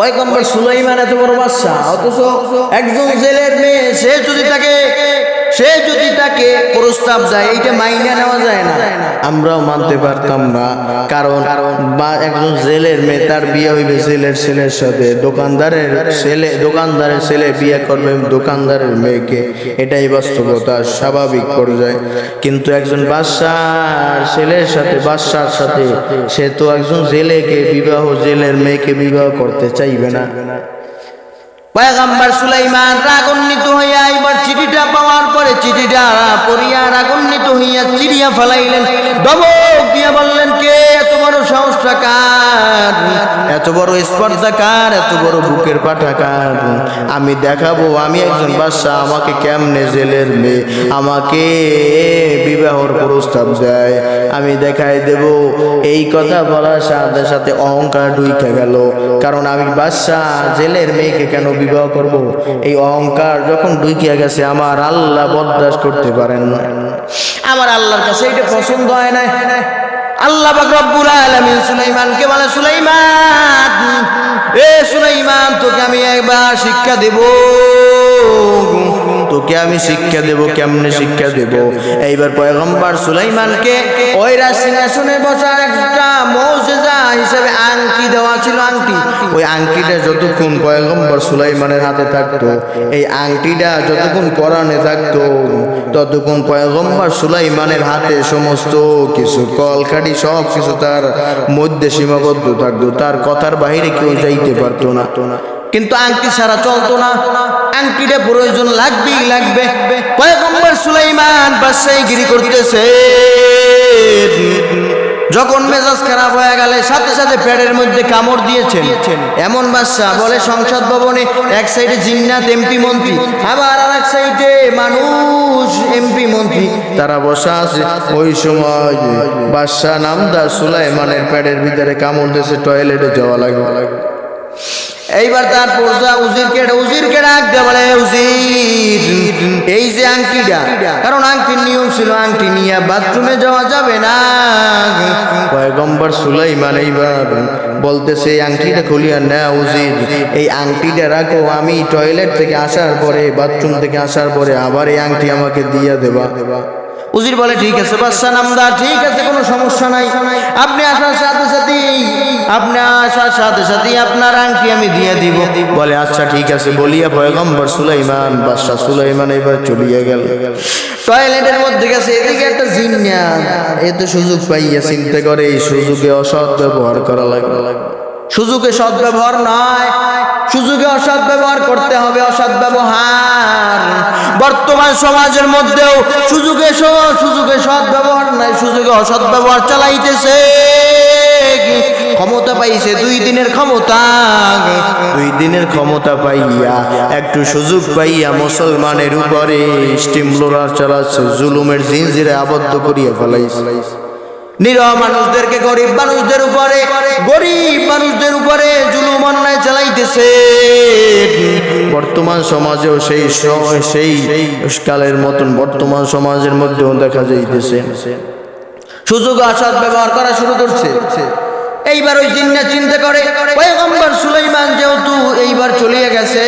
পয়গম্বর সুলাইমান এত বড় বাদশাহ অথচ একজন জেলের মেয়ে সে যদি তাকে সে যদি তাকে প্রস্তাব যায় এইটা মাইনে নেওয়া যায় না। আমরাও মানতে পারতাম না, কারণ বা একজন জেলের মেয়ে, তার বিয়ে হইবে জেলের ছেলের সাথে। দোকানদারের ছেলে দোকানদারের ছেলে বিয়ে করবে দোকানদারের মেয়েকে। এটাই বাস্তবতা, স্বাভাবিক পর্যায়ে। কিন্তু একজন বাদশার ছেলের সাথে, বাদশার সাথে সে তো একজন জেলেকে বিবাহ, জেলের মেয়েকে বিবাহ করতে চাইবে না। পয়গাম্বার সুলাইমান রাগান্বিত হইয়া এবার চিঠিটা পাওয়ার পরে চিঠিটা পড়িয়া রাগান্বিত হইয়া চিড়িয়া ফেলাইলেন। দমক দিয়া বললেন বড় সাহসটা এত বড় স্পর্ধা কার, এত বড় বুকের পাঠা কার? আমি দেখাবো, আমি একজন বাদশা আমাকে কেমনে জেলের মেয়ে? আমাকে বিবাহর প্রস্তাব দেয়। আমি দেখাই দেব, এই কথা বলার সাথে সাথে অহংকার ঢুইকে গেল। কারণ আমি বাদশাহ, জেলের মেয়েকে কেন বিবাহ করব? এই অহংকার যখন ঢুকিয়া গেছে, আমার আল্লাহ বরদাস্ত করতে পারেন না আমার আল্লাহর কাছে এটা পছন্দ হয় না আল্লাহ রব্বুল আলমিন সুলাইমানকে বলে সুলাইমান এ সুলাইমান তোকে আমি একবার শিক্ষা দেব। তোকে আমি শিক্ষা দেব, কেমনে শিক্ষা দেব? এইবার পয়গম্বর সুলাইমানকে ওই সিংহাসনে বসার একটা মৌজেজা হিসেবে আংটি দেওয়া ছিল আংটি। ওই আংটিটা যতক্ষণ পয়গম্বর সুলাইমানের হাতে থাকতো, এই আংটিটা যতক্ষণ পরানে থাকতো, ততক্ষণ পয়গম্বর সুলাইমানের হাতে সমস্ত কিছু কলকাঠি সব কিছু তার মধ্যে সীমাবদ্ধ থাকতো, তার কথার বাইরে কেউ যাইতে পারতো না। কিন্তু আংটি ছাড়া চলতো না। আংটিটা প্রয়োজন লাগবেই লাগবে। পয়গম্বর সুলাইমান বাদশাহী গিরি করতেছে। যখন মেজাজ খারাপ হয়ে গেলে সাথে সাথে পেটের মধ্যে কামড় দিয়েছেন। এমন বাদশা বলে সংসদ ভবনে এক সাইডে জিন্নাত এমপি মন্ত্রী, আবার আর এক সাইডে মানুষ এমপি মন্ত্রী। তারা বসা আছে। ওই সময় বাদশাহ নামদার সুলাইমানের পেটের ভিতরে কামড় দিয়েছে, টয়লেটে যাওয়া লাগবে। এইবার তার পর্যা উজিরকে উজিরকে ডাক দে বলে, উজির, এই যে আংটিটা। কারণ আংটির নিয়ম ছিল, আংটি নিয়ে বাথরুমে যাওয়া যাবে না। পয়গম্বর সুলাইমান এইবার বলতেছে এই আংটিটা খুলিয়া না, উজির। এই আংটিটা রাখো, আমি টয়লেট থেকে আসার পরে বাথরুম থেকে আসার পরে আবার এই আংটি আমাকে দিয়ে দেবা। উজির বলে, ঠিক আছে, বাদশা নামদার, ঠিক আছে, কোনো সমস্যা নাই। আপনি আসার সাথে সাথেই, আপনি আসার সাথে সাথেই আপনার আংটি আমি দিয়ে দিব। বলে আচ্ছা ঠিক আছে, বলিয়া পয়গম্বর সুলাইমান, বাদশা সুলাইমান এবার চলিয়া গেল। টয়লেটের মধ্যে গেছে, এদিকে একটা জিন্না এ তো সুযোগ পাইয়া চিন্তা করে, এই সুযোগে অসৎ ব্যবহার করা লাগবে। সুযোগে সৎ ব্যবহার নয়, সুযোগে অসৎ ব্যবহার করতে হবে, অসৎ ব্যবহার। বর্তমান সমাজের মধ্যেও সুযোগে সুযোগে সৎ ব্যবহার নাই, সুযোগে অসৎ ব্যবহার চালাইতেছে। ক্ষমতা পাইছে দুই দিনের ক্ষমতা। দুই দিনের ক্ষমতা পাইয়া, একটু সুযোগ পাইয়া মুসলমানের উপরে স্টিম লোরার চালাচ্ছে, জুলুমের জিনজিরে আবদ্ধ করিয়া ফেলাইছে। নিরহ মানুষদেরকে, গরিব মানুষদের উপরে, গরিব মানুষদের উপরে জুলুম অন্যায় চালাইতেছে। বর্তমান সমাজেও সেই সেই কালের মতন বর্তমান সমাজের মধ্যেও দেখা যাইতেছে। সুযোগ আসাদ ব্যবহার করা শুরু করছে। এইবার ওই জিন্না চিন্তা করে সুলাইমান যেহেতু এইবার চলিয়ে গেছে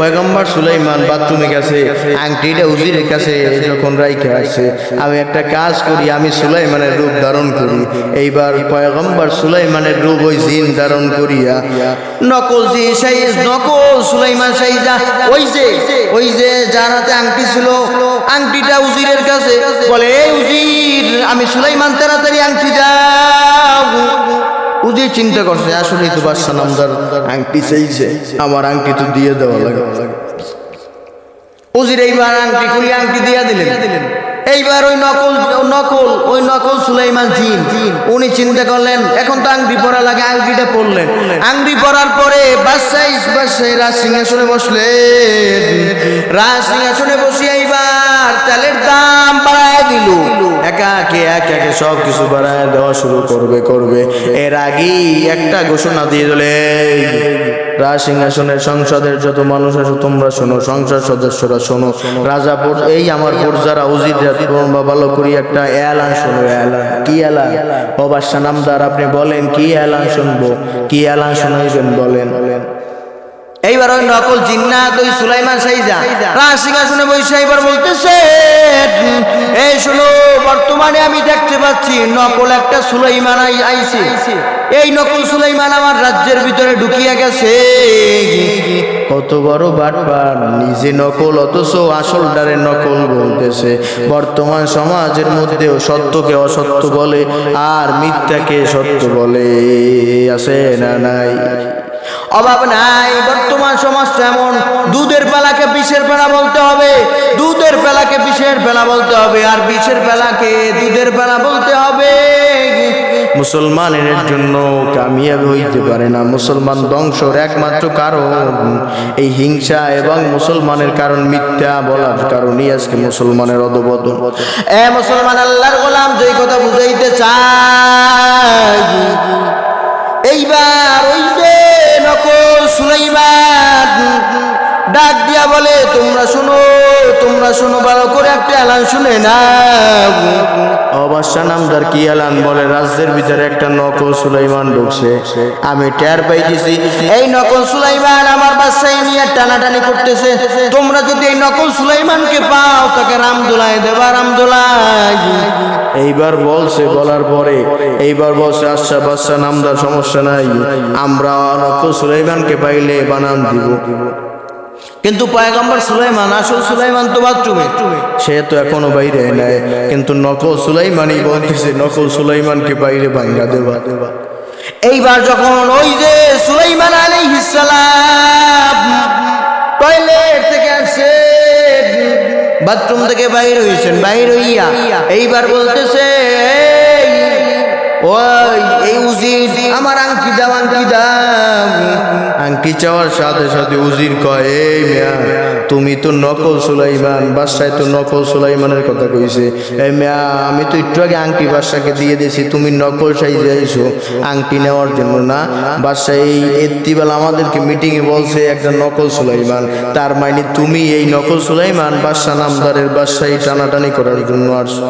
পয়গম্বর সুলাইমান বাথরুমে গেছে, আংটিটা উজিরের কাছে যখন রাইখে আসছে আমি একটা কাজ করি, আমি সুলাইমানের রূপ ধারণ করি। এইবার পয়গম্বর সুলাইমানের রূপ ওই জিন ধারণ করিয়া, নকল জি সেই নকল সুলাইমান সাইজা, ওই যে ওই যে যার হাতে আংটি ছিল, আংটিটা উজিরের কাছে। বলে, এই উজির, আমি সুলাইমান তাড়াতাড়ি আংটি দাও। উজির চিন্তা করছে, আসলেই তো বাদশা নামদার আংটি চাইছে, আমার আংটি তো দিয়ে দেওয়া লাগে। উজির এইবার আংটি খুলি, আংটি দিয়ে দিলেন। এইবার ওই নকল নকল, ওই নকল সুলাইমান জিন, উনি চিন্তা করলেন, এখন তো আংটি পরা লাগে, আংটিটা পরলেন। আংটি পরার পরে বাদশাহ বাদশাহ রাজ সিংহাসনে বসলেন। রাজ সিংহাসনে বসিয়া এইবার সব কিছু বাড়ায় দেওয়া শুরু করবে করবে। এর আগেই একটা ঘোষণা দিয়ে দিলে রাজ সিংহাসনের সংসদের যত মানুষ আছে তোমরা শোনো, সংসদ সদস্যরা শোনো। রাজা এই আমার পর্যারা উজিররা তোমরা ভালো করি, একটা এলান শোনো। এলান কি এলান ও বাদশা নামদার, আপনি বলেন, কি এলান শুনব? কি এলান শোনাইবেন বলেন। এইবার ওই নকল জিন্নাত ওই সুলাইমান সাইজা। সিংহাসনে বসে এইবার বলতেছে এই শোনো বর্তমানে আমি দেখতে পাচ্ছি নকল একটা সুলাইমান আই- আইছে। এই নকল সুলাইমান আমার রাজ্যের ভিতরে ঢুকিয়া গেছে। কত বড় বাটবার নিজে নকল অথচ আসল ডারে নকল বলতেছে। বর্তমান সমাজের মধ্যেও সত্যকে অসত্য বলে আর মিথ্যাকে সত্য বলে। আছে না নাই? অভাব নাই। বর্তমান সমাজটা এমন। দুধের বেলাকে বিষের বেলা বলতে হবে। দুধের বেলাকে বিষের বেলা বলতে হবে। আর বিষের বেলাকে দুধের বেলা বলতে হবে। মুসলমানের জন্য কামিয়াব হইতে পারে না। মুসলমান ধ্বংসর একমাত্র কারণ এই হিংসা এবং মুসলমানের কারণ মিথ্যা বলার কারণেই আজকে মুসলমানের অধবদন এ মুসলমান আল্লাহর গোলাম, যেই কথা বুঝাইতে চাই এইবার ওই যে সুলাইমান ডাক দিয়া বলে তোমরা শুনো তোমরা শুনো। ভালো করে একটা এলান শুনে না অবাসা নামদার কি এলান বলে, রাজ্যের ভিতরে একটা নকল সুলাইমান ঢুকছে। আমি টের পাইতেছি এই নকল সুলাইমান আমার বাসায় নিয়ে টানাটানি করতেছে। তোমরা যদি এই নকল সুলাইমানকে পাও, তাকে রামদোলায় দেবা রামদোলায় এইবার বলছে, বলার পরে, এইবার বলছে আচ্ছা বাচ্চা নামদার সমস্যা নাই, আমরা নকল সুলাইমানকে পাইলে বানান দিব। কিন্তু পয়গম্বর সুলাইমান, আসল সুলাইমান তো বাথরুমে। সে তো এখনও বাইরে নেয় কিন্তু নকল সুলাইমানই বলতেছে, নকল সুলাইমানকে বাইরে ভাঙ্গা দেবা। দেবা এইবার যখন ওই যে সুলাইমান আলাইহিস সালাম টয়লেট থেকে আসে, বাথরুম থেকে বাইর হইছেন বাইর হইয়া এইবার বলতেছে ওই, এই উজির, আমার আংটি দাও আংটি দাও। আংটি চাওয়ার সাথে সাথে উজির কয়, এই মিয়া, তুমি তো নকল সুলাইমান বাদশায় তো নকল সুলাইমানের কথা কইছে। এই মিয়া, আমি তো একটু আগে আংটি বাদশাকে দিয়ে দিয়েছি, তুমি নকল সাইজে আইছো। আংটি নেওয়ার জন্য না। বাদশাহ এই এত্তিবেলা আমাদেরকে মিটিং এ বলছে, একটা নকল সুলাইমান। তার মানে তুমি এই নকল সুলাইমান বাদশাহ নামদারের বাদশাহী টানাটানি করার জন্য আসছো।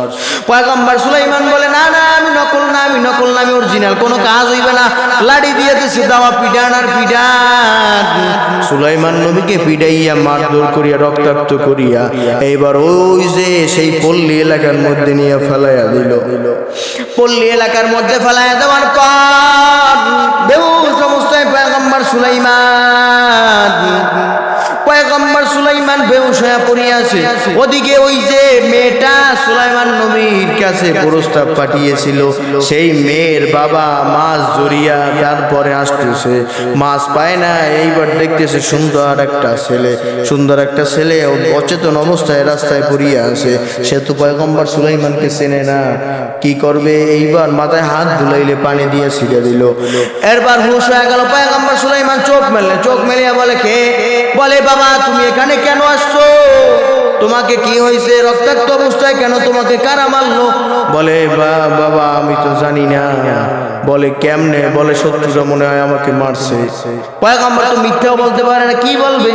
পয়গম্বর সুলাইমান বলে, না না, আমি নকল আমি নকল না আমি অরিজিনাল, কোনো কাজ হইবে না। লাড়ি দিয়ে দিছি, দাওয়া পিডান আর পিডান। সুলাইমান নবীকে পিডাইয়া, মারধর করিয়া, রক্তাক্ত করিয়া, এইবার ওই যে সেই পল্লী এলাকার মধ্যে নিয়ে ফেলাইয়া দিল। পল্লী এলাকার মধ্যে ফেলাইয়া দেওয়ার পর বেউস সমস্ত পয়গম্বর সুলাইমান পয়গম্বর সুলাইমান বেউস হয়ে পড়িয়াছে। ওদিকে ওই যে মেয়েটা সুলাইমান নবীর কাছে প্রস্তাব পাঠিয়েছিল, সেই মেয়ের বাবা মাছ জড়িয়া তারপরে আসতেছে। মাছ পায় না, এইবার দেখতেছে সুন্দর একটা ছেলে। সুন্দর একটা ছেলে অচেতন অবস্থায় রাস্তায় পড়িয়া আছে। সে তো পয়গম্বর সুলাইমানকে চেনে না। কি করবে? এইবার মাথায় হাত ধুলাইলে পানি দিয়ে ছিঁড়ে দিল। এরবার হুশ হয়ে গেল, পয়গম্বর সুলাইমান চোখ মেললেন চোখ মেলিয়া বলে, কে? বলে, বাবা, তুমি এখানে কেন আসছো? তোমাকে কি হয়েছে? রক্তাক্ত অবস্থায় কেন তোমাকে কারা মারলো? বলে বাবা, আমি তো জানি না। বলে, কেমনে? বলে, শত্রুরা মনে হয় আমাকে মারছে। পয়গম্বর তো মিথ্যাও বলতে পারে না, কি বলবে?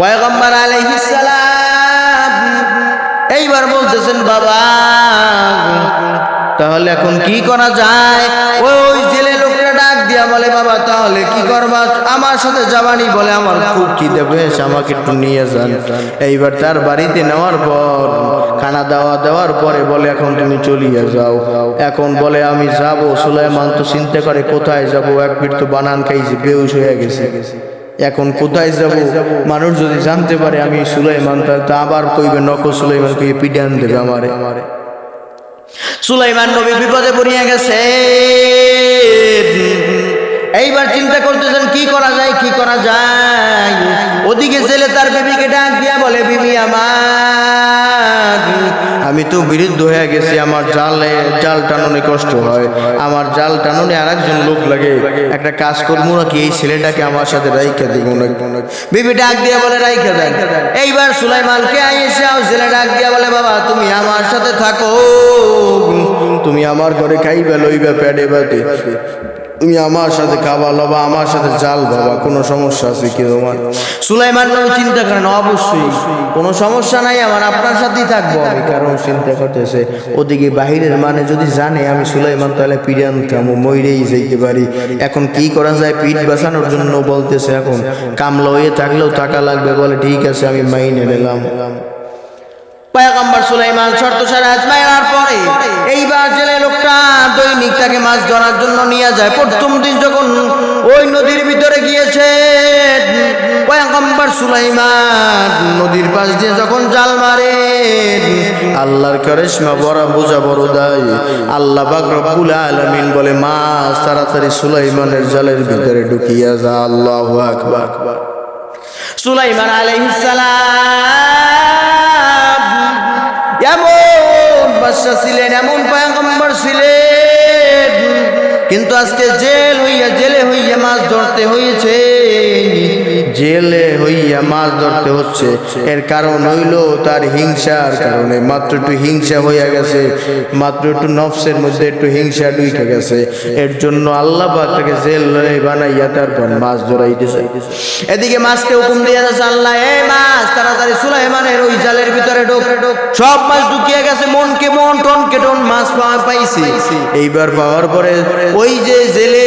পয়গম্বর আলাইহিস সালাম এইবার বলতেছেন, বাবা, তাহলে এখন কি করা যায়? ওই ডাক দিয়া বলে, বাবা, তাহলে কি করবা? আমার সাথে যাবানি বলে আমার খুব খিদে পেয়েছে আমাকে একটু নিয়ে যান। এইবার তার বাড়িতে নেওয়ার পর, খানা দাওয়া দেওয়ার পরে বলে, এখন তুমি চলিয়ে যাও। এখন বলে, আমি যাব। সুলাইমান, তো চিন্তা করে, কোথায় যাব? এক পিঠ তো বানান খাইছি বেউস হয়ে গেছে। এখন কোথায় যাব? মানুষ যদি জানতে পারে আমি সুলাইমান, তো আবার কইবে নক সুলাইমান কইবে পিডান দেবে আমারে আমারে। সুলাইমান নবী বিপদে পড়িয়া গেছে। এইবার চিন্তা করতেছেন, কি করা যায়, কি করা যায়? ওদিকে ছেলে তার বিবিকে ডাক দিয়া বলে, বিবি আমার, আমি তো বিরুদ্ধ হয়ে গেছি, আমার জালে, জাল টাননে কষ্ট হয়। আমার জাল টাননে আর একজন লোক লাগে। একটা কাজ করব নাকি, এই ছেলেটাকে আমার সাথে রাইখা দিব বিবি ডাক দিয়া বলে, রাইখা দেন। এইবার সুলাইমানকে আইসা ছেলে ডাক দিয়া বলে, বাবা, তুমি আমার সাথে থাকো। তুমি আমার ঘরে খাইবে, লইবে প্যাডে বাদে তুমি আমার সাথে খাবা লবা, আমার সাথে জাল বাবা কোনো সমস্যা আছে কি তোমার? সুলাইমান নবী চিন্তা করেন, অবশ্যই, কোনো সমস্যা নাই, আমার আপনার সাথেই থাকব আমি, কারণ চিন্তা করতেছে, ওদিকে বাহিরের মানে যদি জানে, আমি সুলাইমান তাহলে পিড়ান কামু মইরেই যেতে পারি। এখন কি করা যায়, পিঠ বাঁচানোর জন্য বলতেছে এখন, কামলা হয়ে থাকলেও টাকা লাগবে, বলে, ঠিক আছে, আমি মাইনে নিলাম। পয়গম্বর সুলাইমান শর্ত সারা আজমাইরার পরে। এইবার জেলে লোকটা দৈনিক তাকে মাছ ধরার জন্য নিয়ে যায়। প্রথম দিন যখন ওই নদীর ভিতরে গিয়েছে, পয়গম্বর সুলাইমান নদীর পাশ দিয়ে যখন জাল মারে, আল্লাহর কারিশমা বড় বোঝা বড় দায়। আল্লাহ পাক রব্বুল আলামিন বলে, মাছ তাড়াতাড়ি সুলাইমানের জালের ভিতরে ঢুকিয়া যা, আল্লাহু আকবার। সুলাইমান আলাইহিস সালাম এমন বাদশা ছিলেন, এমন পয়গম্বর ছিলেন। কিন্তু আজকে জেল হইয়া, জেলে হইয়া মাছ ধরতে হয়েছে জেলে হইয়া মাছ ধরতে হচ্ছে। এর কারণ হইল তার হিংসার কারণে। মাত্র একটু হিংসা হইয়া গেছে। মাত্র একটু নফসের মধ্যে একটু হিংসা ঢুকে গেছে। এর জন্য আল্লাহ তাকে জেল বানাইয়া তারপর মাছ ধরাইতেছে। এদিকে মাছকে হুকুম দিয়ে যাচ্ছে আল্লাহ এই মাছ, তাড়াতাড়ি সুলাইমানের ওই জালের ভিতরে ঢোক। সব মাছ ঢুকিয়ে গেছে, মনকে মন, টনকে টন মাছ পাওয়া এইবার পাওয়ার পরে ওই যে জেলে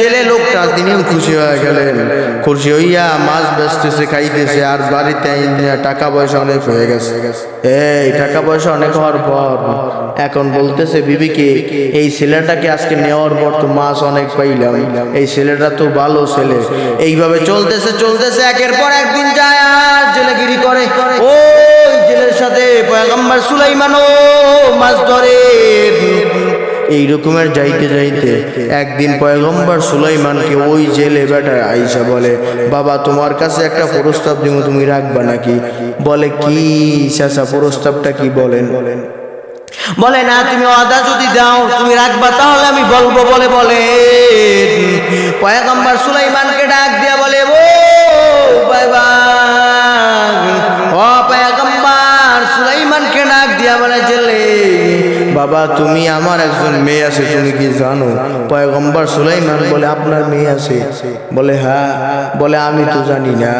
জেলে লোকটা তিনিও খুশি হয়ে গেলেন। খুশি হইয়া মাছ বেচতেছে, খাইতেছে, আর বাড়িতে টাকা পয়সা অনেক হয়ে গেছে। এই, টাকা পয়সা অনেক হওয়ার পর এখন বলতেছে, বিবিকে, এই ছেলেটাকে আজকে নেওয়ার পর তো মাছ অনেক পাইলাম। এই ছেলেটা তো ভালো ছেলে। এইভাবে চলতেছে চলতেছে, একের পর একদিন যায় আর জেলেগিরি করে। ওই জেলের সাথে পয়গম্বর সুলাইমানও মাছ ধরে। এই রকমের যাইতে যাইতে একদিন পয়গম্বর সুলাইমানকে ওই জেলে বেটা আইসা বলে, বাবা, তোমার কাছে একটা প্রস্তাব দিব তুমি রাখবা নাকি? বলে, কি চাচা, প্রস্তাবটা কি বলেন? বলেন বলে, না, তুমি অদা যদি দাও, তুমি রাখবা, তাহলে আমি বলব বলে বলে পয়গম্বর সুলাইমানকে বাবা, তুমি আমার একজন মেয়ে আছে, তুমি কি জানো? পয়গম্বর সুলাইমান বলে, আপনার মেয়ে আছে। বলে হ্যাঁ। বলে, আমি তো জানি না।